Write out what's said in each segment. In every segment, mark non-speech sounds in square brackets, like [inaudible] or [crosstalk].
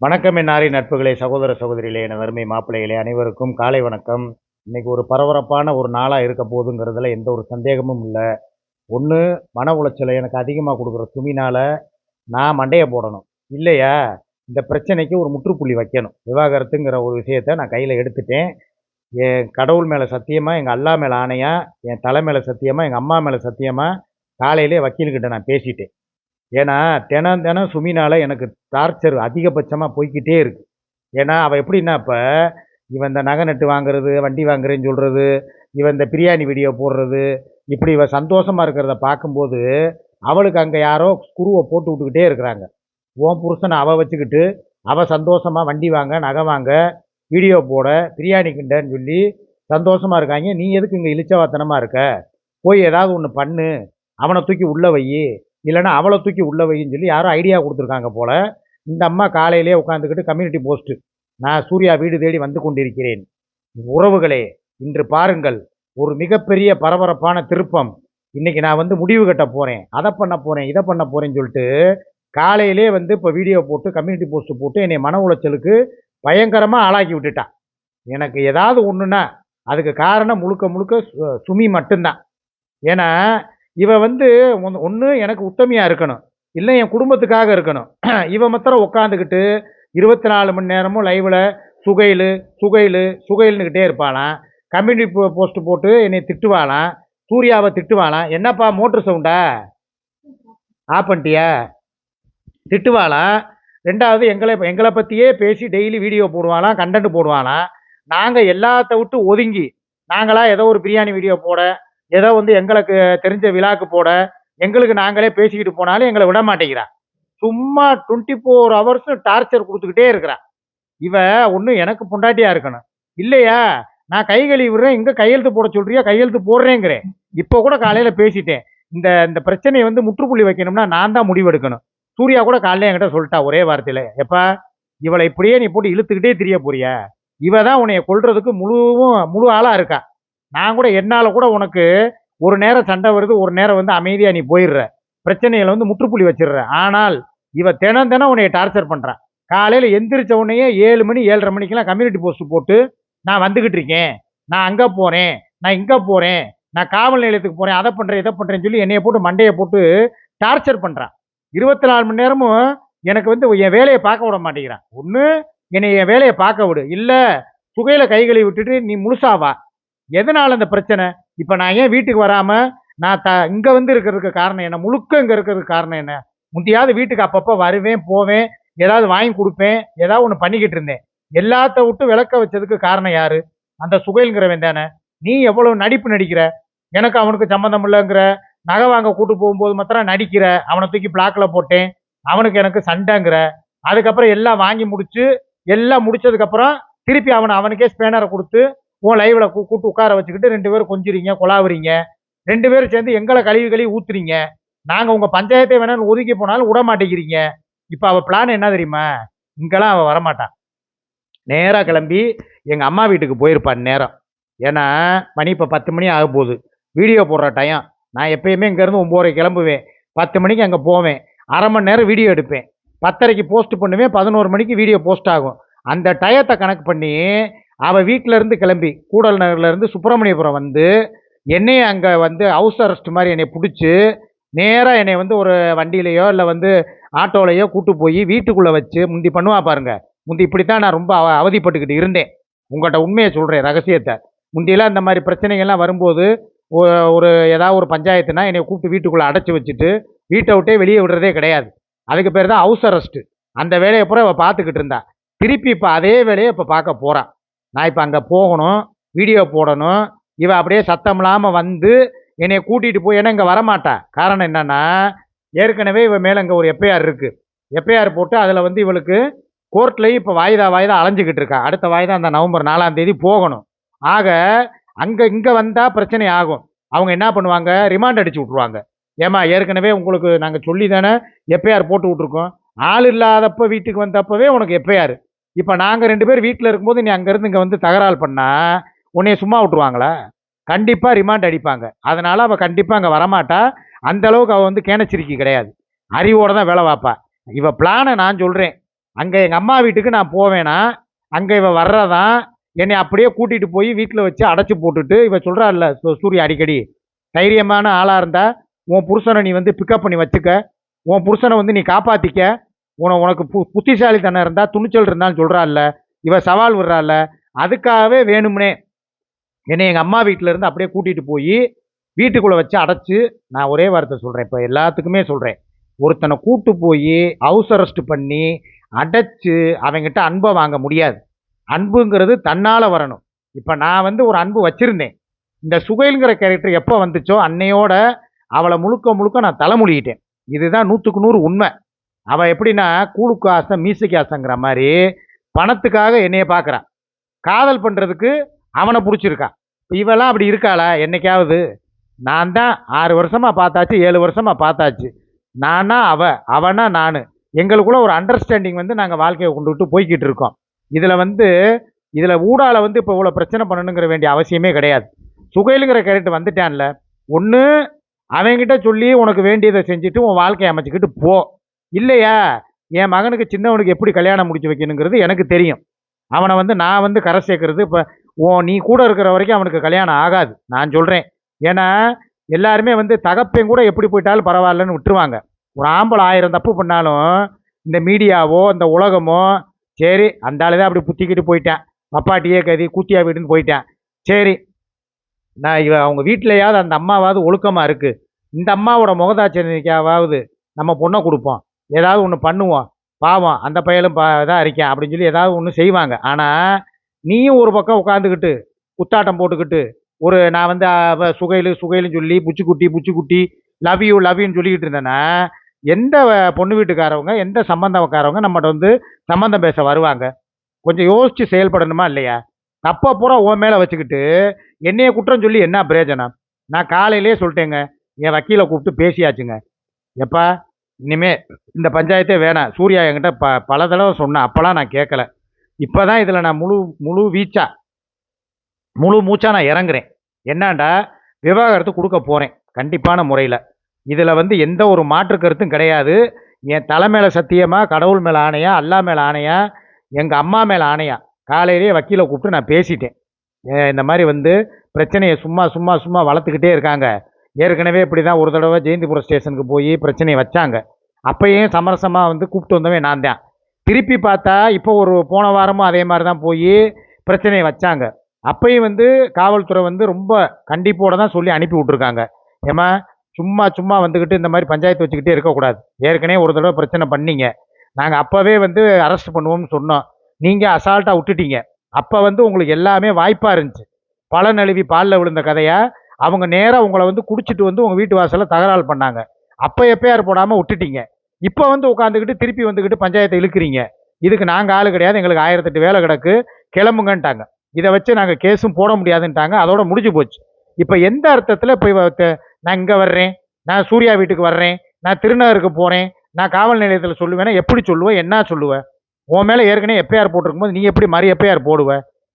வணக்கம் என்னாரி நட்புகளே சகோதர சகோதரிகளே என வறுமை மாப்பிள்ளைகளே அனைவருக்கும் காலை வணக்கம். இன்றைக்கி ஒரு பரபரப்பான ஒரு நாளாக இருக்க போதுங்கிறதுல எந்த ஒரு சந்தேகமும் இல்லை. ஒன்று மன உளைச்சலை எனக்கு அதிகமாக கொடுக்குற துணினால் நான் மண்டையை போடணும். இல்லையா? இந்த பிரச்சனைக்கு ஒரு முற்றுப்புள்ளி வைக்கணும். விவாகரத்துங்கிற ஒரு விஷயத்தை நான் கையில் எடுத்துட்டேன். என் கடவுள் மேலே சத்தியமாக எங்கள் அல்லா மேலே ஆணையாக என் தலை மேலே சத்தியமாக எங்கள் அம்மா மேலே சத்தியமாக காலையிலே வக்கீல்கிட்ட நான் பேசிட்டேன். ஏன்னா தினம் தினம் சுமினால எனக்கு டார்ச்சர் அதிகபட்சமாக போய்க்கிட்டே இருக்கு. ஏன்னா அவள் எப்படின்னா இப்போ இவன் இந்த நகை நட்டு வாங்குறது வண்டி வாங்குறேன்னு சொல்கிறது இவன் இந்த பிரியாணி வீடியோ போடுறது இப்படி இவன் சந்தோஷமாக இருக்கிறத பார்க்கும்போது அவளுக்கு அங்கே யாரோ குருவை போட்டு விட்டுக்கிட்டே இருக்கிறாங்க. உன் புருஷனை அவள் வச்சுக்கிட்டு அவள் சந்தோஷமாக வண்டி வாங்க நகை வாங்க வீடியோ போட பிரியாணி கிண்டன்னு சொல்லி சந்தோஷமாக இருக்காங்க. நீ எதுக்கு இங்கே இழிச்சவாத்தனமாக இருக்க? போய் ஏதாவது ஒன்று பண்ணு. அவனை தூக்கி உள்ளே வை இல்லைன்னா அவளை தூக்கி உள்ளே வைன்னு சொல்லி யாரோ ஐடியா கொடுத்துருக்காங்க போல். இந்த அம்மா காலையிலே உட்காந்துக்கிட்டு கம்யூனிட்டி போஸ்ட்டு நான் சூர்யா வீடு தேடி வந்து கொண்டிருக்கிறேன். உறவுகளே இன்று பாருங்கள் ஒரு மிகப்பெரிய பரபரப்பான திருப்பம். இன்றைக்கி நான் வந்து முடிவு கட்ட போகிறேன் அதை பண்ண போகிறேன் இதை பண்ண போகிறேன்னு சொல்லிட்டு காலையிலே வந்து இப்போ வீடியோ போட்டு கம்யூனிட்டி போஸ்ட்டு போட்டு என்னை மன உளைச்சலுக்கு பயங்கரமாக ஆளாக்கி விட்டுட்டான் எனக்கு ஏதாவது ஒன்றுன்னா அதுக்கு காரணம் முழுக்க முழுக்க சு- சுமி மட்டும்தான். ஏன்னா இவன் வந்து ஒன்று எனக்கு உத்தமையாக இருக்கணும். இல்லை என் குடும்பத்துக்காக இருக்கணும். [clears throat] இவன் மாத்திரம் உட்காந்துக்கிட்டு இருபத்தி நாலு மணி நேரமும் லைவில் சுகையில் சுகையில் சுகையில்னுக்கிட்டே இருப்பாளாம் கம்யூனிட்டி போ போஸ்ட் போட்டு என்னை திட்டுவாளாம் சூர்யாவை திட்டுவாளாம் என்னப்பா மோட்ரு சவுண்டா ஆஃப் பண்ணிட்டியா? திட்டுவாளாம் ரெண்டாவது எங்களை எங்களை பற்றியே பேசி டெய்லி வீடியோ போடுவாளாம் கண்டென்ட் போடுவாளாம் நாங்கள் எல்லாத்த விட்டு ஒதுங்கி நாங்களாக ஏதோ ஒரு பிரியாணி வீடியோ போட ஏதோ வந்து எங்களுக்கு தெரிஞ்ச விழாக்கு போட எங்களுக்கு நாங்களே பேசிக்கிட்டு போனாலும் எங்களை விட மாட்டேங்கிறா. சும்மா டுவெண்ட்டி ஃபோர் ஹவர்ஸும் டார்ச்சர் கொடுத்துக்கிட்டே இருக்கிறான் இவ ஒன்றும் எனக்கு பொண்டாட்டியா இருக்கணும். இல்லையா? நான் கை கழுவி விடுறேன் இங்கே கையெழுத்து போட சொல்றியா? கையெழுத்து போடுறேங்கிறேன். இப்போ கூட காலையில் பேசிட்டேன். இந்த இந்த பிரச்சனையை வந்து முற்றுப்புள்ளி வைக்கணும்னா நான் தான் முடிவெடுக்கணும். சூர்யா கூட காலையில் என்கிட்ட சொல்லிட்டா ஒரே வார்த்தையில் எப்பா இவளை இப்படியே நீ போட்டு இழுத்துக்கிட்டே தெரிய போறியா? இவ தான் உன்னைய கொள்றதுக்கு முழுவும் முழு ஆளாக இருக்கா. நான் கூட என்னால் கூட உனக்கு ஒரு நேரம் சண்டை வருது ஒரு நேரம் வந்து அமைதியாக நீ போயிடுற. பிரச்சனைகளை வந்து முற்றுப்புள்ளி வச்சிடுற. ஆனால் இவ தினம் தினம் உன்னை டார்ச்சர் பண்ணுறான் காலையில் எந்திரிச்ச உடனேயே ஏழு மணி ஏழரை மணிக்கெல்லாம் கம்யூனிட்டி போஸ்ட் போட்டு நான் வந்துக்கிட்டு இருக்கேன். நான் அங்கே போகிறேன் நான் இங்கே போகிறேன் நான் காவல் நிலையத்துக்கு போகிறேன் அதை பண்ணுறேன் இதை பண்ணுறேன்னு சொல்லி என்னைய போட்டு மண்டையை போட்டு டார்ச்சர் பண்ணுறான் இருபத்தி நாலு மணி நேரமும் எனக்கு வந்து என் வேலையை பார்க்க விட மாட்டேங்கிறான் ஒன்று என்னை என் வேலையை பார்க்க விடு. இல்லை சுகையில் கைகளை விட்டுட்டு நீ முழுசாவா எதனால் அந்த பிரச்சனை? இப்போ நான் ஏன் வீட்டுக்கு வராமல் நான் த இங்கே வந்து இருக்கிறதுக்கு காரணம் என்ன? முழுக்க இங்கே இருக்கிறதுக்கு காரணம் என்ன? முந்தையாவது வீட்டுக்கு அப்பப்போ வருவேன் போவேன் ஏதாவது வாங்கி கொடுப்பேன் ஏதாவது ஒன்று பண்ணிக்கிட்டு இருந்தேன். எல்லாத்த விட்டு விளக்க வச்சதுக்கு காரணம் யாரு? அந்த சுகைங்கிறவன் தானே. நீ எவ்வளோ நடிப்பு நடிக்கிற? எனக்கு அவனுக்கு சம்மந்தம் இல்லைங்கிற. நகை வாங்க கூட்டு போகும்போது மாத்திரம் நடிக்கிற. அவனை தூக்கி பிளாக்ல போட்டேன். அவனுக்கு எனக்கு சண்டைங்கிற. அதுக்கப்புறம் எல்லாம் வாங்கி முடிச்சு எல்லாம் முடிச்சதுக்கப்புறம் திருப்பி அவனை அவனுக்கே ஸ்பேனரை கொடுத்து உன் லைவில் கூ கூட்டு உட்கார வச்சுக்கிட்டு ரெண்டு பேரும் கொஞ்சுறீங்க கொலாவுறீங்க. ரெண்டு பேரும் சேர்ந்து எங்களை கழுவி கழுவி ஊத்துறீங்க. நாங்கள் உங்கள் பஞ்சாயத்தை வேணாலும் ஒதுக்கி போனாலும் விட மாட்டேங்கிறீங்க. இப்போ அவள் பிளான் என்ன தெரியுமா? இங்கெல்லாம் அவள் வரமாட்டான் நேராக கிளம்பி எங்கள் அம்மா வீட்டுக்கு போயிருப்பான் நேரம் ஏன்னா மணி இப்போ பத்து மணி ஆக போகுது. வீடியோ போடுற டைம் நான் எப்பயுமே இங்கேருந்து ஒம்போரை கிளம்புவேன். பத்து மணிக்கு அங்கே போவேன். அரை மணி நேரம் வீடியோ எடுப்பேன். பத்தரைக்கு போஸ்ட் பண்ணுவேன். பதினோரு மணிக்கு வீடியோ போஸ்ட் ஆகும். அந்த டயத்தை கணக்கு பண்ணி அவள் வீட்டிலேருந்து கிளம்பி கூடல் நகர்லேருந்து சுப்பிரமணியபுரம் வந்து என்னையை அங்கே வந்து ஹவுஸ் அரெஸ்ட் மாதிரி என்னை பிடிச்சி நேராக என்னை வந்து ஒரு வண்டியிலையோ இல்லை வந்து ஆட்டோலையோ கூட்டு போய் வீட்டுக்குள்ளே வச்சு முந்தி பண்ணுவா பாருங்கள் முந்தி இப்படி தான் நான் ரொம்ப அவ அவதிப்பட்டுக்கிட்டு இருந்தேன். உங்கள்கிட்ட உண்மையை சொல்கிறேன் ரகசியத்தை. முந்தியெல்லாம் இந்த மாதிரி பிரச்சனைகள்லாம் வரும்போது ஒ- ஒரு ஏதாவது ஒரு பஞ்சாயத்துனா என்னை கூப்பிட்டு வீட்டுக்குள்ளே அடைச்சி வச்சுட்டு வீட்டை விட்டே வெளியே விடுறதே கிடையாது. அதுக்கு பேர் தான் ஹவுஸ் அரெஸ்ட்டு அந்த வேலையை பூரா அவள் பார்த்துக்கிட்டு இருந்தா. திருப்பி இப்போ அதே வேலையை இப்போ பார்க்க போகிறான் நான் இப்போ அங்கே போகணும் வீடியோ போடணும் இவ அப்படியே சத்தம் இல்லாமல் வந்து என்னை கூட்டிகிட்டு போய் ஏன்னா இங்கே வரமாட்டா? காரணம் என்னென்னா ஏற்கனவே இவ மேலே இங்கே ஒரு எஃப்ஐஆர் இருக்குது எஃப்ஐஆர் போட்டு அதில் வந்து இவளுக்கு கோர்ட்லேயும் இப்போ வாய்தா வாய்தா அலைஞ்சிக்கிட்டு இருக்கா. அடுத்த வாய்தா அந்த நவம்பர் நாலாம் தேதி போகணும். ஆக அங்கே இங்கே வந்தால் பிரச்சனை ஆகும். அவங்க என்ன பண்ணுவாங்க? ரிமாண்ட் அடிச்சு விட்ருவாங்க ஏமா ஏற்கனவே உங்களுக்கு நாங்கள் சொல்லி தானே எஃப்ஐஆர் போட்டு விட்ருக்கோம் ஆள் இல்லாதப்போ வீட்டுக்கு வந்தப்பவே உனக்கு எஃப்ஐஆர் இப்போ நாங்கள் ரெண்டு பேர் வீட்டில் இருக்கும்போது நீ அங்கேருந்து இங்கே வந்து தகராறு பண்ணால் உன்னைய சும்மா விட்ருவாங்களா கண்டிப்பாக ரிமாண்ட் அடிப்பாங்க. அதனால் அவள் கண்டிப்பாக அங்கே வரமாட்டா. அந்த அளவுக்கு அவள் வந்து கேனச்சிரிக்கி கிடையாது. அறிவோட தான் வேலை பார்ப்பா. இவள் பிளானை நான் சொல்கிறேன் அங்கே எங்கள் அம்மா வீட்டுக்கு நான் போவேனா அங்கே இவள் வர்றதான் என்னை அப்படியே கூட்டிகிட்டு போய் வீட்டில் வச்சு அடைச்சி போட்டுட்டு இவ சொல்கிறாள்ல சூரிய அடிக்கடி தைரியமான ஆளாக இருந்தால் உன் புருஷனை நீ வந்து பிக்கப் பண்ணி வச்சுக்க. உன் புருஷனை வந்து நீ காப்பாற்றிக்க உன உனக்கு பு புத்திசாலித்தனம் இருந்தால் துணிச்சல் இருந்தாலும் சொல்கிறாள்ல இவ சவால் விடுறாள்ல அதுக்காகவே வேணும்னே. என்னை எங்கள் அம்மா வீட்டில் இருந்து அப்படியே கூட்டிகிட்டு போய் வீட்டுக்குள்ளே வச்சு அடைச்சி நான் ஒரே வார்த்தை சொல்கிறேன் இப்போ எல்லாத்துக்குமே சொல்கிறேன் ஒருத்தனை கூட்டு போய் ஹவுஸ் அரெஸ்ட் பண்ணி அடைச்சி அவங்ககிட்ட அன்பை வாங்க முடியாது. அன்புங்கிறது தன்னால் வரணும். இப்போ நான் வந்து ஒரு அன்பு வச்சுருந்தேன். இந்த சுகைலுங்கிற கேரக்டர் எப்போ வந்துச்சோ அன்னையோட அவளை முழுக்க முழுக்க நான் தலைமொழிகிட்டேன் இதுதான் நூற்றுக்கு நூறு உண்மை. அவள் எப்படின்னா கூழுக்கு ஆசை மீசைக்கு ஆசைங்கிற மாதிரி பணத்துக்காக என்னையை பார்க்குறான். காதல் பண்ணுறதுக்கு அவனை பிடிச்சிருக்கான். இவெல்லாம் அப்படி இருக்காளா? என்னைக்காவது? நான் தான் ஆறு வருஷமாக பார்த்தாச்சு ஏழு வருஷமாக பார்த்தாச்சு. நானா அவ அவனா நான். எங்களுக்குள்ள ஒரு அண்டர்ஸ்டாண்டிங் வந்து நாங்கள் வாழ்க்கையை கொண்டுகிட்டு போய்கிட்டு இருக்கோம். இதில் வந்து இதில் ஊடால வந்து இப்போ இவ்வளோ பிரச்சனை பண்ணணுங்கிற வேண்டிய அவசியமே கிடையாது. சுகைலுங்கிற கேரக்டர் வந்துட்டான்ல. ஒன்று அவன்கிட்ட சொல்லி உனக்கு வேண்டியதை செஞ்சுட்டு உன் வாழ்க்கையை அமைச்சிக்கிட்டு போ. இல்லையா? என் மகனுக்கு சின்னவனுக்கு எப்படி கல்யாணம் முடிச்சு வைக்கணுங்கிறது எனக்கு தெரியும். அவனை வந்து நான் வந்து கரை சேர்க்கறது இப்போ ஓ நீ கூட இருக்கிற வரைக்கும் அவனுக்கு கல்யாணம் ஆகாது. நான் சொல்கிறேன் ஏன்னா எல்லாருமே வந்து தகப்பையும் கூட எப்படி போயிட்டாலும் பரவாயில்லன்னு விட்டுருவாங்க. ஒரு ஆம்பளை ஆயிரம் தப்பு பண்ணாலும் இந்த மீடியாவோ இந்த உலகமோ சரி அந்த ஆளு தான் அப்படி புத்திக்கிட்டு போயிட்டேன். பப்பாட்டியே கதி கூத்தியா வீடுன்னு போயிட்டேன். சரி நான் இவ அவங்க வீட்டிலையாவது அந்த அம்மாவாவது ஒழுக்கமாக இருக்குது இந்த அம்மாவோட முகதாட்சணிக்காவது நம்ம பொண்ணை கொடுப்போம். ஏதாவது ஒன்று பண்ணுவோம். பாவம் அந்த பையலும் பா இதாக இருக்கேன் அப்படின்னு சொல்லி ஏதாவது ஒன்று செய்வாங்க. ஆனால் நீயும் ஒரு பக்கம் உட்காந்துக்கிட்டு குத்தாட்டம் போட்டுக்கிட்டு ஒரு நான் வந்து சுகையில் சுகையிலும் சொல்லி புச்சிக்குட்டி புச்சிக்குட்டி லவ் யூ லவ்யூன்னு சொல்லிக்கிட்டு இருந்தேன்னா எந்த பொண்ணு வீட்டுக்காரவங்க எந்த சம்பந்தக்காரவங்க நம்மகிட்ட வந்து சம்பந்தம் பேச வருவாங்க? கொஞ்சம் யோசித்து செயல்படணுமா இல்லையா? தப்பை பூரா உன் மேலே வச்சுக்கிட்டு என்னைய குற்றம் சொல்லி என்ன பிரயோஜனம்? நான் காலையிலேயே சொல்லிட்டேங்க. என் வக்கீலை கூப்பிட்டு பேசியாச்சுங்க. எப்பா இனிமே இந்த பஞ்சாயத்தே வேணாம். சூர்யா என்கிட்ட ப பல தடவை சொன்னேன். அப்போலாம் நான் கேட்கல இப்போ தான் இதில் நான் முழு முழு வீச்சா முழு மூச்சா நான் இறங்குறேன். என்னண்டா? விவாகரத்து கொடுக்க போகிறேன் கண்டிப்பான முறையில். இதில் வந்து எந்த ஒரு மாற்று கருத்தும் கிடையாது. என் தலை மேலே சத்தியமாக கடவுள் மேலே ஆணையா அல்லா மேலே ஆணையா எங்கள் அம்மா மேலே ஆணையா? காலையிலேயே வக்கீலை கூப்பிட்டு நான் பேசிட்டேன். இந்த மாதிரி வந்து பிரச்சனையை சும்மா சும்மா சும்மா வளர்த்துக்கிட்டே இருக்காங்க. ஏற்கனவே இப்படி தான் ஒரு தடவை ஜெயந்திபுரம் ஸ்டேஷனுக்கு போய் பிரச்சனையை வச்சாங்க. அப்பயும் சமரசமாக வந்து கூப்பிட்டு வந்தவன் நான் தான். திருப்பி பார்த்தா இப்போ ஒரு போன வாரமும் அதே மாதிரி தான் போய் பிரச்சனையை வச்சாங்க. அப்பயும் வந்து காவல்துறை வந்து ரொம்ப கண்டிப்போடு தான் சொல்லி அனுப்பி விட்ருக்காங்க ஏமா சும்மா சும்மா வந்துக்கிட்டு இந்த மாதிரி பஞ்சாயத்து வச்சுக்கிட்டே இருக்கக்கூடாது. ஏற்கனவே ஒரு தடவை பிரச்சனை பண்ணீங்க. நாங்கள் அப்போவே வந்து அரெஸ்ட் பண்ணுவோம்னு சொன்னோம். நீங்கள் அசால்ட்டாக விட்டுட்டீங்க. அப்போ வந்து உங்களுக்கு எல்லாமே வாய்ப்பாக இருந்துச்சு. பல நழுவி பாலில் விழுந்த கதையாக அவங்க நேராக உங்களை வந்து குடிச்சிட்டு வந்து உங்கள் வீட்டு வாசலில் தகராறு பண்ணாங்க. அப்போ எப்பயார் போடாமல் விட்டுட்டீங்க. இப்போ வந்து உட்காந்துக்கிட்டு திருப்பி வந்துக்கிட்டு பஞ்சாயத்தை இழுக்கிறீங்க. இதுக்கு நாங்கள் ஆள் கிடையாது எங்களுக்கு ஆயிரத்தெட்டு வேலை கிடக்கு கிளம்புங்கன்ட்டாங்க. இதை வச்சு நாங்கள் கேஸும் போட முடியாதுன்ட்டாங்க அதோட முடிஞ்சு போச்சு. இப்போ எந்த அர்த்தத்தில் இப்போ நான் இங்கே வர்றேன் நான் சூர்யா வீட்டுக்கு வர்றேன் நான் திருநகருக்கு போகிறேன் நான் காவல் நிலையத்தில் சொல்லுவேன்னா எப்படி சொல்லுவேன் என்ன சொல்லுவேன் உன் மேலே ஏற்கனவே எஃப்ஐஆர் போட்டிருக்கும்போது நீ எப்படி மாதிரி எப்பயார் போடுவ?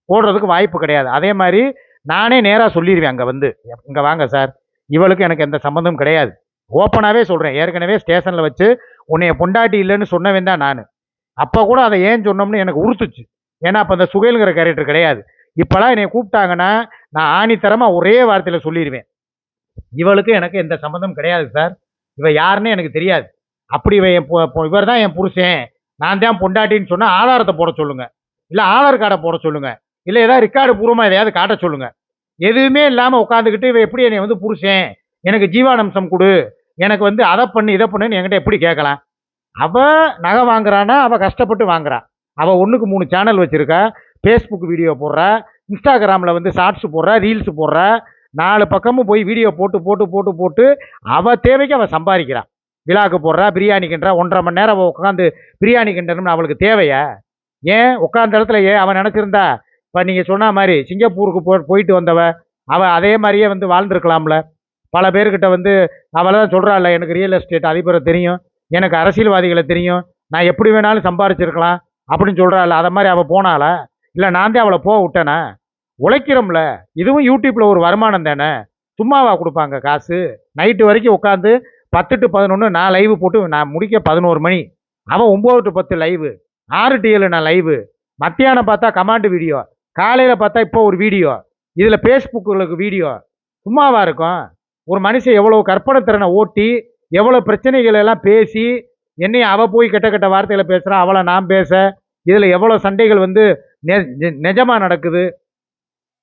போடுறதுக்கு வாய்ப்பு கிடையாது. அதே மாதிரி நானே நேராக சொல்லிடுவேன் அங்கே வந்து. இங்கே வாங்க சார். இவளுக்கு எனக்கு எந்த சம்மந்தமும் கிடையாது. ஓப்பனாகவே சொல்கிறேன் ஏற்கனவே ஸ்டேஷனில் வச்சு உன்னைய பொண்டாட்டி இல்லைன்னு சொன்னவன் தான் நான். அப்போ கூட அதை ஏன் சொன்னோம்னு எனக்கு உறுத்துச்சு. ஏன்னா அப்போ அந்த சுகைலுங்கிற கேரக்டர் கிடையாது. இப்போலாம் என்னை கூப்பிட்டாங்கன்னா நான் ஆணித்தரமாக ஒரே வார்த்தையில் சொல்லிடுவேன் இவளுக்கு எனக்கு எந்த சம்மந்தம் கிடையாது சார். இவள் யாருன்னு எனக்கு தெரியாது. அப்படி இவ என் இவர் தான் என் புருஷன். நான் தான் பொண்டாட்டின்னு சொன்னால் ஆதாரத்தை போட சொல்லுங்கள் இல்லை ஆதார் கார்டை போட சொல்லுங்கள் இல்லை ஏதாவது ரெக்கார்டு பூர்வமாக எதையாவது காட்ட சொல்லுங்க. எதுவுமே இல்லாமல் உட்காந்துக்கிட்டு இவன் எப்படி என்னை வந்து புருஷன் எனக்கு ஜீவானம்சம் கொடு. எனக்கு வந்து அதை பண்ணு இதை பண்ணுன்னு என்கிட்ட எப்படி கேட்கலாம்? அவள் நகை வாங்குறான்னா அவள் கஷ்டப்பட்டு வாங்குறா. அவள் ஒன்றுக்கு மூணு சேனல் வச்சுருக்கா. ஃபேஸ்புக் வீடியோ போடுறா. இன்ஸ்டாகிராமில் வந்து ஷார்ட்ஸ் போடுறா ரீல்ஸ் போடுறா. நாலு பக்கமும் போய் வீடியோ போட்டு போட்டு போட்டு போட்டு அவள் தேவைக்கு அவள் சம்பாதிக்கிறான் விழாக்கு போடுறா பிரியாணி கிண்டுறா. ஒன்றரை மணி நேரம் அவள் உட்காந்து பிரியாணி கிண்டணும்னு அவளுக்கு தேவையா? ஏன்? உட்காந்த இடத்துல ஏன் அவன் நினச்சிருந்தா? இப்போ நீங்கள் சொன்ன மாதிரி சிங்கப்பூருக்கு போ போயிட்டு வந்தவ அவள் அதே மாதிரியே வந்து வாழ்ந்துருக்கலாம்ல. பல பேர்கிட்ட வந்து அவளை தான் சொல்கிறாள் எனக்கு ரியல் எஸ்டேட் அதிபரை தெரியும் எனக்கு அரசியல்வாதிகளை தெரியும் நான் எப்படி வேணாலும் சம்பாரிச்சிருக்கலாம் அப்படின்னு சொல்கிறாள் அதை மாதிரி அவள் போனால இல்லை நான் தான் அவளை போக விட்டேனா? உழைக்கிறோம்ல இதுவும் யூடியூப்பில் ஒரு வருமானம் தானே? சும்மாவா கொடுப்பாங்க காசு? நைட்டு வரைக்கும் உட்காந்து பத்து டு பதினொன்று நான் லைவு போட்டு நான் முடிக்க பதினோரு மணி. அவன் ஒம்பது டு பத்து லைவு ஆறு டு ஏழு நான் லைவு மத்தியானம் பார்த்தா கமாண்டு வீடியோ காலையில் பார்த்தா இப்போ ஒரு வீடியோ. இதில் ஃபேஸ்புக்கு வீடியோ. சும்மாவாக இருக்கும். ஒரு மனுஷன் எவ்வளோ கற்பனை திறனை ஓட்டி எவ்வளோ பிரச்சனைகள் எல்லாம் பேசி என்னையும் அவள் போய் கெட்ட கெட்ட வார்த்தையில் பேசுகிறான் அவளை நான் பேச இதில் எவ்வளோ சண்டைகள் வந்து நிஜமாக நடக்குது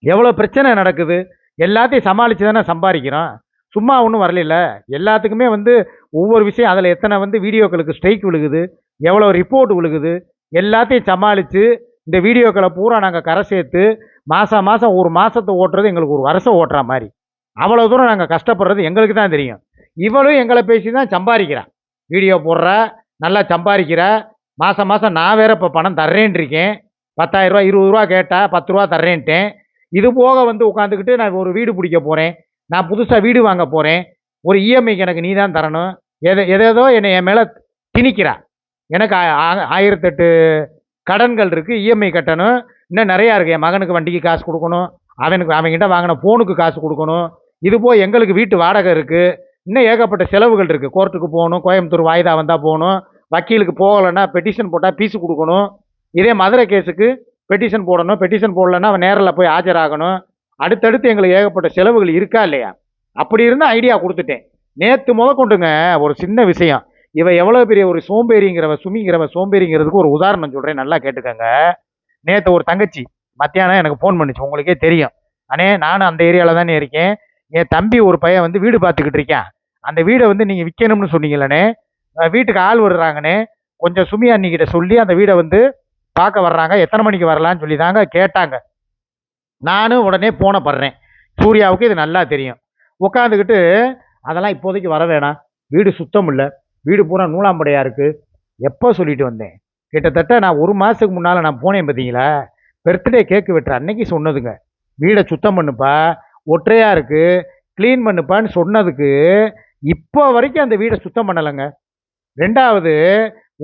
எவ்வளோ பிரச்சனை நடக்குது எல்லாத்தையும் சமாளித்து தானே சம்பாதிக்கிறோம். சும்மா ஒன்றும் வரல எல்லாத்துக்குமே வந்து ஒவ்வொரு விஷயம் அதில் எத்தனை வந்து வீடியோக்களுக்கு ஸ்ட்ரைக் விழுகுது எவ்வளோ ரிப்போர்ட் விழுகுது எல்லாத்தையும் சமாளித்து இந்த வீடியோக்களை பூரா நாங்கள் கரை சேர்த்து மாதம் மாதம் ஒரு மாதத்தை ஓட்டுறது எங்களுக்கு ஒரு வருஷம் ஓட்டுற மாதிரி. அவ்வளோ தூரம் நாங்கள் கஷ்டப்படுறது எங்களுக்கு தான் தெரியும். இவளும் எங்களை பேசி தான் சம்பாதிக்கிறான் வீடியோ போடுற நல்லா சம்பாதிக்கிற. மாதம் மாதம் நான் வேற இப்போ பணம் தர்றேன்ட்ருக்கேன் பத்தாயிரரூவா இருபது ரூபா கேட்டால் பத்து ரூபா தர்றேன்ட்டேன். இது போக வந்து உட்காந்துக்கிட்டு நான் ஒரு வீடு பிடிக்க போகிறேன் நான் புதுசாக வீடு வாங்க போகிறேன் ஒரு இஎம்ஐக்கு எனக்கு நீ தான் தரணும். எதை எதேதோ என்னை என் மேலே திணிக்கிறா. எனக்கு ஆ- ஆயிரத்தெட்டு கடன்கள் இருக்குது இஎம்ஐ கட்டணும். இன்னும் நிறையா இருக்குது என் மகனுக்கு வண்டிக்கு காசு கொடுக்கணும். அவனுக்கு அவங்ககிட்ட வாங்கின ஃபோனுக்கு காசு கொடுக்கணும். இது போய் எங்களுக்கு வீட்டு வாடகை இருக்குது இன்னும் ஏகப்பட்ட செலவுகள் இருக்குது கோர்ட்டுக்கு போகணும். கோயம்புத்தூர் வாய்தா வந்தால் போகணும். வக்கீலுக்கு போகலைன்னா பெட்டிஷன் போட்டால் ஃபீஸு கொடுக்கணும். இதே மதுரை கேஸுக்கு பெட்டிஷன் போடணும். பெட்டிஷன் போடலைன்னா அவன் நேரில் போய் ஆஜராகணும். அடுத்தடுத்து எங்களுக்கு ஏகப்பட்ட செலவுகள் இருக்கா இல்லையா? அப்படி இருந்தால் ஐடியா கொடுத்துட்டேன். நேற்று முத கொண்டுங்க ஒரு சின்ன விஷயம். இவன் எவ்வளோ பெரிய ஒரு சோம்பேறிங்கிறவ சுமிங்கிறவ சோம்பேறிங்கிறதுக்கு ஒரு உதாரணம் சொல்கிறேன் நல்லா கேட்டுக்கங்க. நேற்று ஒரு தங்கச்சி மத்தியானம் எனக்கு ஃபோன் பண்ணுச்சு. உங்களுக்கே தெரியும். அண்ணே நானும் அந்த ஏரியாவில் தானே இருக்கேன். என் தம்பி ஒரு பையன் வந்து வீடு பார்த்துக்கிட்டு இருக்கேன். அந்த வீடை வந்து நீங்கள் விற்கணும்னு சொன்னீங்களே வீட்டுக்கு ஆள் வருறாங்கண்ணே கொஞ்சம் சுமி அண்ணிக்கிட்ட சொல்லி அந்த வீடை வந்து பார்க்க வர்றாங்க. எத்தனை மணிக்கு வரலான்னு சொல்லி தாங்க கேட்டாங்க. நானும் உடனே போன படுறேன். சூர்யாவுக்கு இது நல்லா தெரியும். உட்காந்துக்கிட்டு அதெல்லாம் இப்போதைக்கு வர வேணாம். வீடு சுத்தம் இல்லை. வீடு பூரா நூலாம்படையாக இருக்குது எப்போ சொல்லிட்டு வந்தேன்? கிட்டத்தட்ட நான் ஒரு மாதத்துக்கு முன்னால் நான் போனேன் பார்த்தீங்களா பர்த்டே கேக்கு வெட்டுற அன்னைக்கு சொன்னதுங்க. வீடை சுத்தம் பண்ணுப்பா ஒற்றையாக இருக்குது க்ளீன் பண்ணுப்பான்னு சொன்னதுக்கு இப்போ வரைக்கும் அந்த வீடை சுத்தம் பண்ணலைங்க. ரெண்டாவது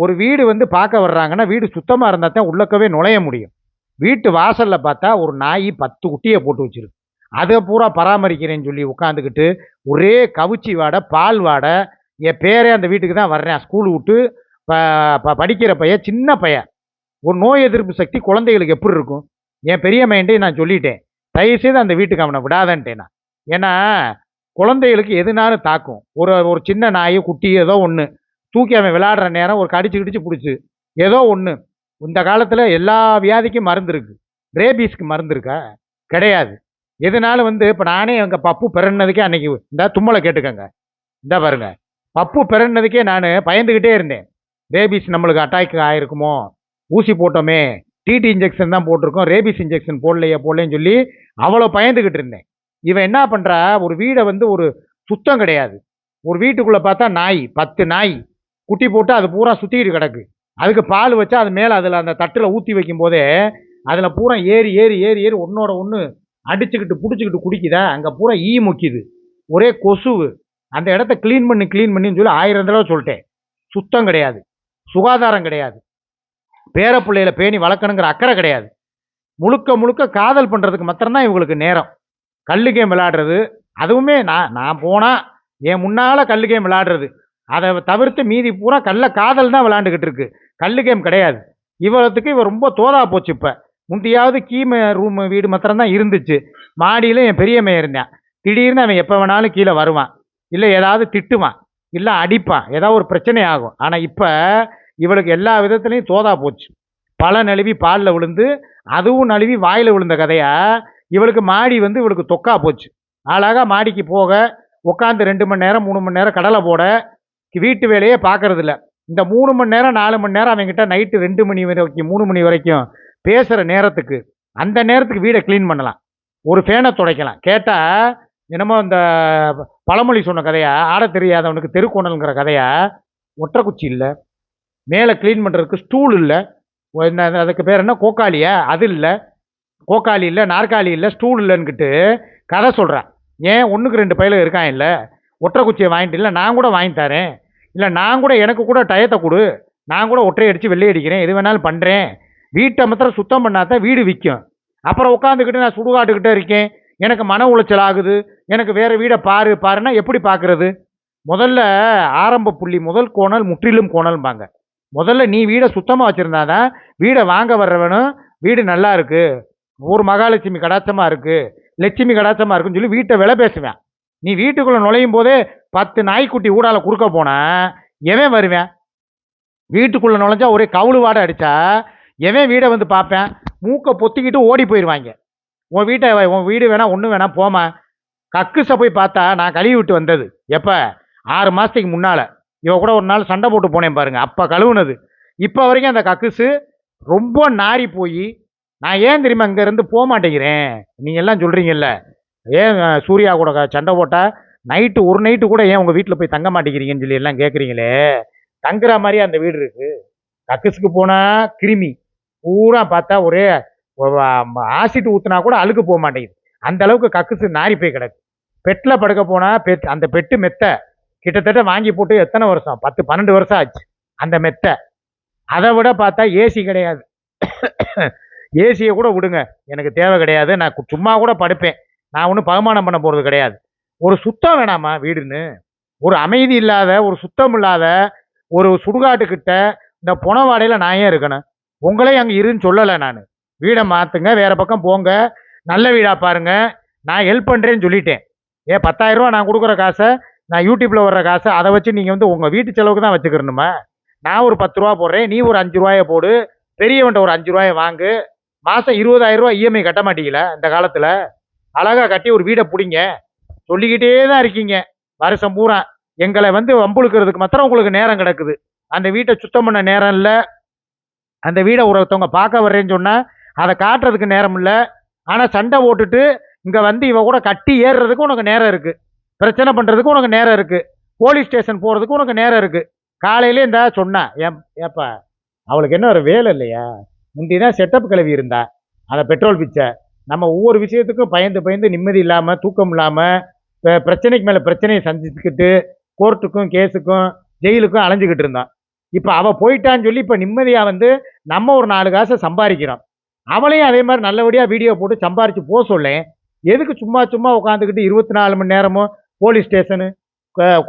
ஒரு வீடு வந்து பார்க்க வர்றாங்கன்னா வீடு சுத்தமாக இருந்தால் தான் உள்ளக்கவே நுழைய முடியும். வீட்டு வாசலில் பார்த்தா ஒரு நாய் பத்து குட்டியை போட்டு வச்சிருக்கு. அதை பூரா பராமரிக்கிறேன்னு சொல்லி உட்காந்துக்கிட்டு ஒரே கவுச்சி வாடை பால் வாடை என் பேரே அந்த வீட்டுக்கு தான் வர்றேன். ஸ்கூல் விட்டு ப படிக்கிற பையன் சின்ன பையன். ஒரு நோய் எதிர்ப்பு சக்தி குழந்தைகளுக்கு எப்படி இருக்கும்? என் பெரிய மைண்டே நான் சொல்லிட்டேன். தயவுசெய்து அந்த வீட்டுக்கு அவனை விடாதன்ட்டேன் நான். ஏன்னா குழந்தைகளுக்கு எதுனாலும் தாக்கும். ஒரு ஒரு சின்ன நாய் குட்டி ஏதோ ஒன்று தூக்கி அவன் விளையாடுற நேரம் ஒரு கடிச்சு கிடிச்சு பிடிச்சி. ஏதோ ஒன்று இந்த காலத்தில் எல்லா வியாதிக்கும் மருந்து இருக்குது ரேபீஸ்க்கு மருந்து இருக்கா? கிடையாது. எதனாலும் வந்து இப்போ நானே எங்கள் பப்பு பிறன்னதுக்கே அன்னைக்கு இந்த தும்மலை கேட்டுக்கங்க. இந்த பாருங்கள் பப்பு பிறந்ததுக்கே நான் பயந்துக்கிட்டே இருந்தேன். ரேபிஸ் நம்மளுக்கு அட்டாக் ஆகிருக்குமோ ஊசி போட்டோமே. டிடி இன்ஜெக்ஷன் தான் போட்டிருக்கோம். ரேபீஸ் இன்ஜெக்ஷன் போடலையே போடலைன்னு சொல்லி அவ்வளோ பயந்துக்கிட்டு இருந்தேன். இவன் என்ன பண்ணுறா ஒரு வீடை வந்து ஒரு சுத்தம் கிடையாது. ஒரு வீட்டுக்குள்ளே பார்த்தா நாய் பத்து நாய். குட்டி போட்டு அது பூரா சுற்றிக்கிட்டு கிடக்கு. அதுக்கு பால் வச்சா அது மேலே அதில் அந்த தட்டில் ஊற்றி வைக்கும் போதே அதில் பூரா ஏறி ஏறி ஏறி ஏறி ஒன்றோட ஒன்று அடிச்சுக்கிட்டு பிடிச்சிக்கிட்டு குடிக்குதா? அங்கே பூரா ஈ முக்கிது. ஒரே கொசுவு. அந்த இடத்த க்ளீன் பண்ணி க்ளீன் பண்ணின்னு சொல்லி ஆயிரம் தடவை சொல்லிட்டேன். சுத்தம் கிடையாது. சுகாதாரம் கிடையாது. பேர பிள்ளையில பேணி வளர்க்கணுங்கிற அக்கறை கிடையாது. முழுக்க முழுக்க காதல் பண்ணுறதுக்கு மாத்திரம்தான் இவங்களுக்கு நேரம். கல்லு கேம் விளையாடுறது அதுவுமே நான் நான் போனால் என் முன்னால் கல்லு கேம் விளையாடுறது. அதை தவிர்த்து மீதி பூரா கல்ல காதல் தான் விளையாண்டுக்கிட்டு இருக்கு. கல்லு கேம் கிடையாது. இவ்வளோத்துக்கு இவ ரொம்ப தோதா போச்சு இப்போ. முந்தையாவது கீம ரூம் வீடு மாத்திரம்தான் இருந்துச்சு. மாடியில் என் பெரியம்மையை இருந்தேன். திடீர்னு அவன் எப்போ வேணாலும் கீழே வருவான். இல்லை ஏதாவது திட்டுவான் இல்லை அடிப்பான் ஏதாவது ஒரு பிரச்சனை ஆகும் ஆனால் இப்போ இவளுக்கு எல்லா விதத்துலையும் தோதா போச்சு. பல நழுவி பாலில் விழுந்து அதுவும் நழுவி வாயில் விழுந்த கதையாக இவளுக்கு மாடி வந்து இவளுக்கு தொக்கா போச்சு. அழகாக மாடிக்கு போக உட்காந்து ரெண்டு மணி நேரம் மூணு மணி நேரம் கடலை போட வீட்டு வேலையே பார்க்கறதில்ல இந்த மூணு மணி நேரம் நாலு மணி நேரம் அவங்ககிட்ட நைட்டு ரெண்டு மணி வரைக்கும் மூணு மணி வரைக்கும் பேசுகிற நேரத்துக்கு அந்த நேரத்துக்கு வீடை க்ளீன் பண்ணலாம். ஒரு ஃபேனை துடைக்கலாம். கேட்டால் என்னமோ இந்த பழமொழி சொன்ன கதையா? ஆட தெரியாதவனுக்கு தெருக்கோணல்ங்கிற கதையா? ஒற்றைக்குச்சி இல்லை. மேலே க்ளீன் பண்ணுறதுக்கு ஸ்டூல் இல்லை. அதுக்கு பேர் என்ன? கோக்காளியா? அது இல்லை. கோக்காளி இல்லை நாற்காலி இல்லை ஸ்டூல் இல்லைன்னுக்கிட்டு கதை சொல்கிறான் ஏன் ஒன்றுக்கு ரெண்டு பயில இருக்கான் இல்லை? ஒற்றை குச்சியை வாங்கிட்டு இல்லை நான் கூட வாங்கி தரேன். இல்லை நான் கூட எனக்கு கூட டயத்தை கொடு. நான் கூட ஒற்றை அடித்து வெள்ளை அடிக்கிறேன். எது வேணாலும் பண்ணுறேன் வீட்டை மாத்திரம் சுத்தம் பண்ணாதான் வீடு விற்கும் அப்புறம் உட்காந்துக்கிட்டு நான் சுடுகாட்டுக்கிட்டே இருக்கேன். எனக்கு மன உளைச்சல் ஆகுது. எனக்கு வேறு வீடை பாரு பாருன்னா எப்படி பார்க்குறது? முதல்ல ஆரம்ப புள்ளி முதல் கோணல் முற்றிலும் கோணல்பாங்க முதல்ல நீ வீடை சுத்தமாக வச்சுருந்தாதான் வீடை வாங்க வர்றவனும் வீடு நல்லா இருக்குது ஒரு மகாலட்சுமி கடாச்சமாக இருக்குது லட்சுமி கடாச்சமாக இருக்குன்னு சொல்லி வீட்டை விலை பேசுவேன். நீ வீட்டுக்குள்ளே நுழையும் போதே பத்து நாய்க்குட்டி ஊடால குறுக்க போனா எவன் வருவேன்? வீட்டுக்குள்ளே நுழைஞ்சா ஒரே கவுளு வாடை அடித்தா எவன் வீடை வந்து பார்ப்பேன்? மூக்கை பொத்திக்கிட்டு ஓடி போயிடுவாங்க உன் வீட்டை உன் வீடு வேணா ஒன்று வேணால் போமா கக்குசை போய் பார்த்தா நான் கழுவி விட்டு வந்தது. எப்போ? ஆறு மாதத்துக்கு முன்னால். இவ கூட ஒரு நாள் சண்டை போட்டு போனேன் பாருங்க. அப்போ கழுவுனது. இப்போ வரைக்கும் அந்த கக்குசு ரொம்ப நாரி போய் நான் ஏன் தெரியுமா இங்கேருந்து போக மாட்டேங்கிறேன்? நீங்கள் எல்லாம் சொல்கிறீங்கல்ல ஏன் சூர்யா கூட சண்டை போட்டால் நைட்டு ஒரு நைட்டு கூட ஏன் உங்கள் வீட்டில் போய் தங்க மாட்டேங்கிறீங்கன்னு சொல்லி எல்லாம் கேட்குறீங்களே தங்குற மாதிரி அந்த வீடு இருக்குது கக்குசுக்கு போனால் கிருமி. பூரா பார்த்தா ஒரே ஆசிட் ஊற்றுனா கூட அழுக்கு போக மாட்டேங்குது. அந்த அளவுக்கு கக்குசு நாரி போய் கிடக்கு. பெட்டில் படுக்க போனால் பெட் அந்த பெட்டு மெத்த. கிட்டத்தட்ட வாங்கி போட்டு எத்தனை வருஷம்? பத்து பன்னெண்டு வருஷம் ஆச்சு அந்த மெத்த. அதை விட பார்த்தா ஏசி கிடையாது. ஏசியை கூட விடுங்க. எனக்கு தேவை கிடையாது. நான் சும்மா கூட படுப்பேன். நான் ஒன்றும் பகுமானம் பண்ண போகிறது கிடையாது. ஒரு சுத்தம் வேணாமா வீடுன்னு? ஒரு அமைதி இல்லாத ஒரு சுத்தம் இல்லாத ஒரு சுடுகாட்டுக்கிட்ட இந்த புனவாடையில் நான் ஏன் இருக்கணும்? உங்களே அங்கே இருன்னு சொல்லலை நான். வீடை மாற்றுங்க வேறு பக்கம் போங்க. நல்ல வீடாக பாருங்கள் நான் ஹெல்ப் பண்ணுறேன்னு சொல்லிட்டேன். ஏன் பத்தாயிரம் ரூபா நான் கொடுக்குற காசை நான் யூடியூப்பில் வர்ற காசை அதை வச்சு நீங்கள் வந்து உங்கள் வீட்டு செலவுக்கு தான் வச்சுக்கிறணுமா நான் ஒரு பத்து ரூபா போடுறேன் நீ ஒரு அஞ்சு ரூபாயை போடு பெரியவன்ட்ட ஒரு அஞ்சு ரூபாயை வாங்கு. மாதம் இருபதாயிரம் ரூபா இஎம்ஐ கட்ட மாட்டீங்களா இந்த காலத்தில்? அழகாக கட்டி ஒரு வீடை பிடிங்க. சொல்லிக்கிட்டே தான் இருக்கீங்க. வருஷம் பூரா. எங்களை வந்து வம்புழுக்கிறதுக்கு மாத்திரம் உங்களுக்கு நேரம் கிடக்குது. அந்த வீட்டை சுத்தம் பண்ண நேரம் இல்லை. அந்த வீடை ஒருத்தவங்க பார்க்க வர்றேன்னு சொன்னால் அதை காட்டுறதுக்கு நேரம் இல்லை. ஆனால் சண்டை போட்டுட்டு இங்கே வந்து இவ கூட கட்டி ஏறுறதுக்கு உனக்கு நேரம் இருக்குது பிரச்சனை பண்ணுறதுக்கு உனக்கு நேரம் இருக்குது போலீஸ் ஸ்டேஷன் போகிறதுக்கு உனக்கு நேரம் இருக்குது காலையிலே இந்த சொன்னேன் ஏன் ஏப்பா அவளுக்கு என்ன ஒரு வேலை இல்லையா? முந்தி தான் செட்டப் கிளவி இருந்தா. அதை பெட்ரோல் பிச்சை. நம்ம ஒவ்வொரு விஷயத்துக்கும் பயந்து பயந்து நிம்மதி இல்லாமல் தூக்கம் இல்லாமல் பிரச்சனைக்கு மேலே பிரச்சனையை சந்திச்சுக்கிட்டு கோர்ட்டுக்கும் கேஸுக்கும் ஜெயிலுக்கும் அலைஞ்சிக்கிட்டு இருந்தான். இப்போ அவள் போயிட்டான்னு சொல்லி இப்போ நிம்மதியாக வந்து நம்ம ஒரு நாலு காசை சம்பாதிக்கிறோம். அவளையும் அதே மாதிரி நல்லபடியாக வீடியோ போட்டு சம்பாரித்து போக சொல்லேன். எதுக்கு சும்மா சும்மா உட்காந்துக்கிட்டு இருபத்தி நாலு மணி நேரமும் போலீஸ் ஸ்டேஷனு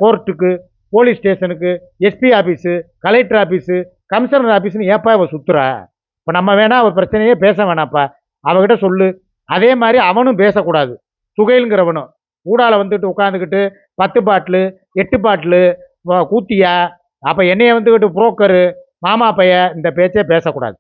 கோர்ட்டுக்கு போலீஸ் ஸ்டேஷனுக்கு SP office collector office commissioner ஆஃபீஸ்னு ஏப்பா அவள் சுற்றுறா இப்போ நம்ம வேணால் அவர் பிரச்சனையே பேச வேணாப்பா அவகிட்ட சொல்லு. அதே மாதிரி அவனும் பேசக்கூடாது. சுகைலுங்கிறவனும். ஊடால வந்துட்டு உட்காந்துக்கிட்டு பத்து பாட்டிலு எட்டு பாட்டிலு கூத்தியா அப்போ என்னைய வந்துக்கிட்டு புரோக்கரு மாமா பைய இந்த பேச்சே பேசக்கூடாது.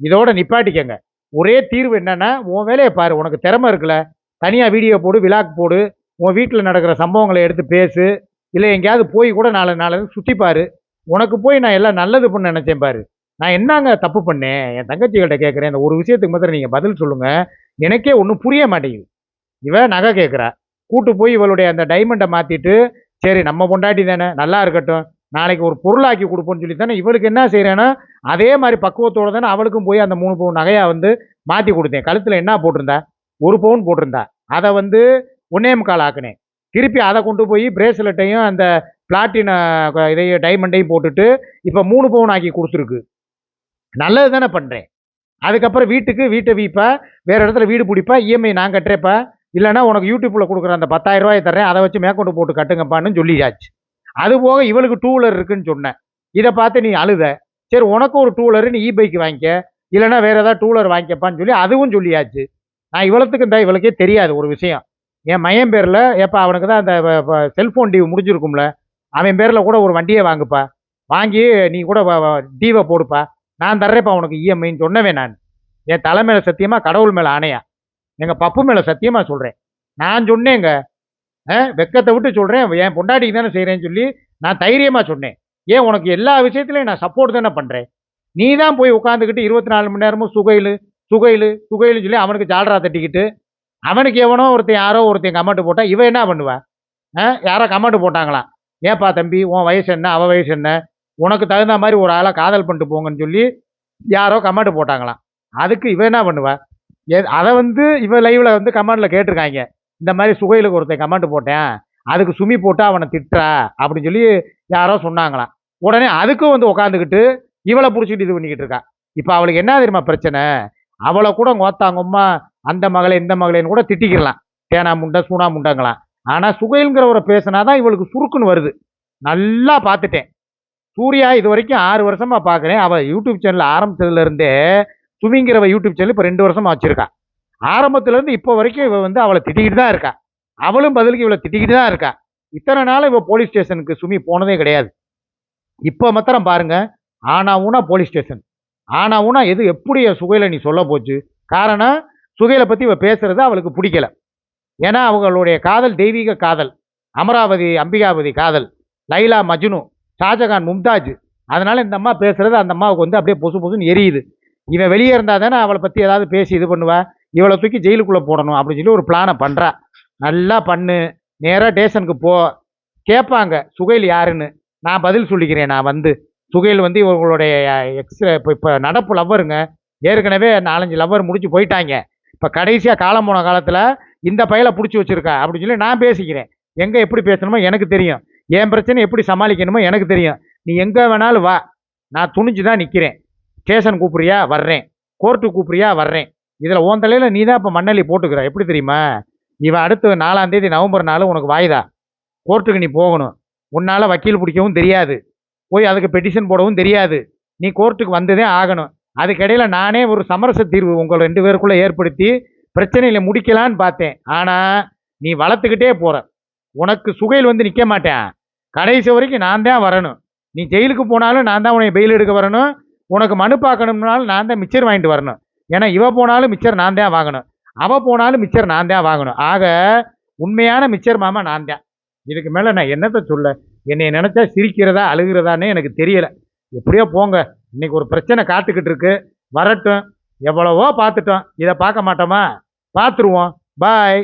இதோட நிப்பாட்டிக்கங்க. ஒரே தீர்வு என்னென்னா உன் வேலையை பாரு உனக்கு திறமை இருக்குல்ல தனியாக வீடியோ போடு விழாக்கு போடு உன் வீட்டில் நடக்கிற சம்பவங்களை எடுத்து பேசு இல்லை எங்கேயாவது போய் கூட நாலு நாலு சுற்றி பாரு உனக்கு போய் நான் எல்லாம் நல்லது பண்ண நினச்சேன் பாரு. நான் என்னங்க தப்பு பண்ணேன்? என் தங்கச்சிகள்கிட்ட கேட்குறேன் இந்த ஒரு விஷயத்துக்கு மாத்திரம் நீங்கள் பதில் சொல்லுங்கள் எனக்கே ஒன்றும் புரிய மாட்டேங்குது. இவன் நகை கேட்குறா கூட்டு போய் இவளுடைய அந்த டைமண்டை மாற்றிட்டு சரி நம்ம பொண்டாட்டி தானே நல்லா இருக்கட்டும் நாளைக்கு ஒரு பொருளாக்கி கொடுப்போம்னு சொல்லி தானே இவளுக்கு என்ன செய்கிறேன்னா அதே மாதிரி பக்குவத்தோடு தானே அவளுக்கும் போய் அந்த மூணு பவுன் நகையை வந்து மாற்றி கொடுத்தேன். கழுத்தில் என்ன போட்டிருந்தா? ஒரு பவுன் போட்டிருந்தா. அதை வந்து ஒன்னே முக்கால் ஆக்கினேன். திருப்பி அதை கொண்டு போய் பிரேஸ்லெட்டையும் அந்த பிளாட்டின இதையும் டைமண்டையும் போட்டுட்டு இப்போ மூணு பவுன் ஆக்கி கொடுத்துருக்கு. நல்லது தானே பண்ணுறேன் அதுக்கப்புறம் வீட்டுக்கு வீட்டை வீப்பா வேறு இடத்துல வீடு பிடிப்பா இஎம்ஐ நான் கட்டுறேப்பா இல்லைன்னா உனக்கு யூடியூப்பில் கொடுக்குற அந்த பத்தாயிரம் ரூபாயை தர்றேன். அதை வச்சு மேற்கொண்டு போட்டு கட்டுங்கப்பான்னு சொல்லியாச்சு. அது போக இவளுக்கு டூ வீலர் இருக்குன்னு சொன்னேன். இதை பார்த்து நீ அழுத. சரி உனக்கு ஒரு டூலருன்னு நீ இ பைக் வாங்கிக்க. இல்லைன்னா வேறு ஏதாவது டூலர் வாங்கிக்கப்பான்னு சொல்லி அதுவும் சொல்லியாச்சு. நான் இவ்வளோத்துக்கு இந்த இவளுக்கே தெரியாது ஒரு விஷயம். என் மையம் பேரில் எப்போ அவனுக்கு தான் அந்த செல்ஃபோன் டீவ் முடிஞ்சிருக்கும்ல. அவன் பேரில் கூட ஒரு வண்டியை வாங்குப்பா. வாங்கி நீ கூட டீவை போடுப்பா. நான் தர்றேப்பா உனக்கு இஎம்ஐன்னு சொன்னவேன் நான். என் தலை மேலே சத்தியமாக கடவுள் மேலே ஆணையா. எங்கள் பப்பு மேலே சத்தியமாக சொல்கிறேன் நான் சொன்னேங்க. ஆ, வெக்கத்தை விட்டு சொல்கிறேன் என் பொண்டாட்டிக்கு தானே செய்கிறேன்னு சொல்லி நான் தைரியமாக சொன்னேன். ஏன் உனக்கு எல்லா விஷயத்துலையும் நான் சப்போர்ட் தானே பண்ணுறேன் நீ தான் போய் உட்காந்துக்கிட்டு இருபத்தி நாலு மணி நேரமும் சுகையில் சுகையில் சுகையில்னு சொல்லி அவனுக்கு ஜாலரா தட்டிக்கிட்டு அவனுக்கு எவனோ ஒருத்தன் யாரோ ஒருத்தன் கமெண்ட் போட்டால் இவன் என்ன பண்ணுவா? ஆ? யாரோ கமெண்ட் போட்டாங்களாம் ஏப்பா தம்பி உன் வயசு என்ன? அவள் வயசு என்ன? உனக்கு தகுந்த மாதிரி ஒரு ஆளை காதல் பண்ணிட்டு போங்கன்னு சொல்லி யாரோ கமெண்ட் போட்டாங்களாம் அதுக்கு இவன் என்ன பண்ணுவா? எ அதை வந்து இவன் லைவில் வந்து கமெண்டில் கேட்டிருக்காங்க. இந்த மாதிரி சுகையிலுக்கு ஒருத்தன் கமெண்ட் போட்டேன். அதுக்கு சுமி போட்டு அவனை திட்டுறா அப்படின்னு சொல்லி யாரோ சொன்னாங்களாம் உடனே அதுக்கும் வந்து உட்காந்துக்கிட்டு இவளை பிடிச்சிட்டு இது பண்ணிக்கிட்டு இருக்கா. இப்போ அவளுக்கு என்ன தெரியுமா பிரச்சனை? அவளை கூட கோத்தாங்கம்மா அந்த மகளை இந்த மகளேன்னு கூட திட்டிக்கிடலாம். தேனா முண்டை சூனா முண்டங்களாம் ஆனால் சுகைனுங்கிறவரை பேசினா தான் இவளுக்கு சுருக்குன்னு வருது. நல்லா பார்த்துட்டேன். சூர்யா இது வரைக்கும் ஆறு வருஷமாக பார்க்குறேன். அவள் யூடியூப் சேனல் ஆரம்பித்ததுலேருந்தே சுமிங்கிறவ யூடியூப் சேனல் இப்போ ரெண்டு வருஷமாக வச்சுருக்கா. ஆரம்பத்துலேருந்து இப்போ வரைக்கும் இவள் வந்து அவளை திட்டிக்கிட்டு தான் இருக்கா. அவளும் பதிலுக்கு இவளை திட்டிக்கிட்டு தான் இருக்கா. இத்தனை நாள் இவ போலீஸ் ஸ்டேஷனுக்கு சுமி போனதே கிடையாது. இப்போ மாத்திரம் பாருங்க. ஆனாவுனா போலீஸ் ஸ்டேஷன். ஆனாவுனா எது எப்படி சுகையில் நீ சொல்ல போச்சு? காரணம் சுகையில பற்றி இவ பேசுறது அவளுக்கு பிடிக்கல. ஏன்னா அவங்களுடைய காதல் தெய்வீக காதல். அமராவதி அம்பிகாவதி காதல். லைலா மஜ்னு ஷாஜகான் மும்தாஜ். அதனால இந்த அம்மா பேசுறது அந்த அம்மாவுக்கு வந்து அப்படியே பொசு பொசுன்னு எரியுது. இவன் வெளியே இருந்தால் தானே அவளை பற்றி ஏதாவது பேசி இது பண்ணுவா? இவளை தூக்கி ஜெயிலுக்குள்ளே போடணும் அப்படின்னு சொல்லி ஒரு பிளானை பண்ணுறா நல்லா பண்ணு. நேராக டேஷனுக்கு போ. கேட்பாங்க சுகையில் யாருன்னு. நான் பதில் சொல்லிக்கிறேன். நான் வந்து சுகையில் வந்து இவங்களுடைய எக்ஸ்ரே இப்போ இப்போ நடப்பு லவ்வருங்க ஏற்கனவே நாலஞ்சு லவ்வர் முடிச்சு போயிட்டாங்க. இப்போ கடைசியாக காலம் போன காலத்தில் இந்த பையலை பிடிச்சி வச்சிருக்கா அப்படின்னு சொல்லி நான் பேசிக்கிறேன். எங்கே எப்படி பேசணுமோ எனக்கு தெரியும். என் பிரச்சனை எப்படி சமாளிக்கணுமோ எனக்கு தெரியும். நீ எங்கே வேணாலும் வா. நான் துணிஞ்சு தான் நிற்கிறேன் ஸ்டேஷன் கூப்பிட்றியா? வர்றேன். கோர்ட்டு கூப்பிட்றியா? வர்றேன். இதில் உன் தலையில் நீ தான் இப்போ மண்ணள்ளி போட்டுக்கிற. எப்படி தெரியுமா? இவன் அடுத்து நாலாம் தேதி நவம்பர் நாலு உனக்கு வாய்தா. கோர்ட்டுக்கு நீ போகணும். உன்னால் வக்கீல் பிடிக்கவும் தெரியாது. போய் அதுக்கு பெட்டிஷன் போடவும் தெரியாது. நீ கோர்ட்டுக்கு வந்ததே ஆகணும். அதுக்கிடையில் நானே ஒரு சமரச தீர்வு உங்கள் ரெண்டு பேருக்குள்ளே ஏற்படுத்தி பிரச்சனையில் முடிக்கலான்னு பார்த்தேன். ஆனால் நீ வளர்த்துக்கிட்டே போகிற உனக்கு சுகையில் வந்து நிற்க மாட்டேன். கடைசி வரைக்கும் நான் தான் வரணும். நீ ஜெயிலுக்கு போனாலும் நான் தான் உன்னை பெயில் எடுக்க வரணும். உனக்கு மனு பார்க்கணும்னாலும் நான் தான் மிச்சர் வாங்கிட்டு வரணும். ஏன்னா இவ போனாலும் மிச்சர் நான் தான் வாங்கணும். அவ போனாலும் மிச்சர் நான் தான் வாங்கணும். ஆக உண்மையான மிச்சர் மாமா நான் தான். இதுக்கு மேலே நான் என்னத்தை சொல்ல? என்னை நினச்சா சிரிக்கிறதா அழுகிறதானே எனக்கு தெரியலை. எப்படியோ போங்க. இன்னைக்கு ஒரு பிரச்சனை காத்துக்கிட்டு இருக்கு. வரட்டும். எவ்வளவோ பார்த்துட்டோம். இதை பார்க்க மாட்டோமா? பார்த்துருவோம். பாய்